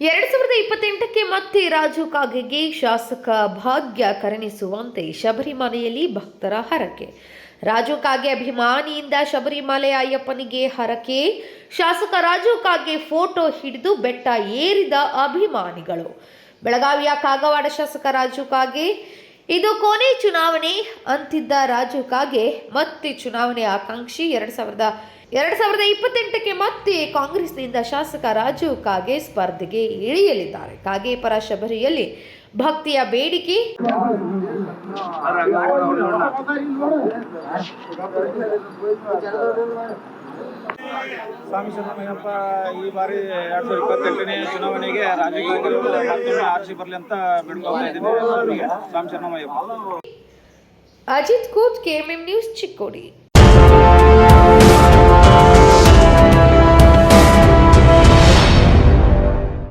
ಎರಡು ಸಾವಿರದ ಇಪ್ಪತ್ತೆಂಟಕ್ಕೆ ಮತ್ತೆ ರಾಜು ಕಾಗೆಗೆ ಶಾಸಕ ಭಾಗ್ಯ ಕರುಣಿಸುವಂತೆ ಶಬರಿಮಲೆಯಲ್ಲಿ ಭಕ್ತರ ಹರಕೆ. ರಾಜು ಕಾಗೆ ಅಭಿಮಾನಿಯಿಂದ ಶಬರಿಮಲೆ ಅಯ್ಯಪ್ಪನಿಗೆ ಹರಕೆ. ಶಾಸಕ ರಾಜು ಕಾಗೆ ಫೋಟೋ ಹಿಡಿದು ಬೆಟ್ಟ ಏರಿದ ಅಭಿಮಾನಿಗಳು. ಬೆಳಗಾವಿಯ ಕಾಗವಾಡ ಶಾಸಕ ರಾಜು ಕಾಗೆ ಇದು ಕೊನೆ ಚುನಾವಣೆ ಅಂತಿದ್ದ ರಾಜು ಕಾಗೆ ಮತ್ತೆ ಚುನಾವಣೆ ಆಕಾಂಕ್ಷಿ ಎರಡು ಸಾವಿರದ ಎರಡು ಸಾವಿರದ ಇಪ್ಪತ್ತೆಂಟಕ್ಕೆ ಮತ್ತೆ ಕಾಂಗ್ರೆಸ್ನಿಂದ ಶಾಸಕ ರಾಜು ಕಾಗೆ ಸ್ಪರ್ಧೆಗೆ ಇಳಿಯಲಿದ್ದಾರೆ ಕಾಗೆ ಪರ ಶಬರಿಯಲ್ಲಿ ಭಕ್ತಿಯ ಬೇಡಿಕೆ ಸ್ವಾಮಿ ಸಿದ್ದರಾಮಯ್ಯಪ್ಪ ಈ ಬಾರಿ ಎರಡ್ ಸಾವಿರದ ಇಪ್ಪತ್ತೆಂಟನೇ ಚುನಾವಣೆಗೆ ರಾಜಕೀಯ ಮತ್ತೊಮ್ಮೆ ಆರಿಸಿ ಬರಲಿ ಅಂತ ಬಿಡ್ಕೊಳ್ತಾ ಇದ್ದೀನಿ ಸ್ವಾಮಿ ಸಿದ್ದರಾಮಯ್ಯಪ್ಪ ಅಜಿತ್ ಕೋತ್ ಕೆಎಂಎಂ ನ್ಯೂಸ್ ಚಿಕ್ಕೋಡಿ.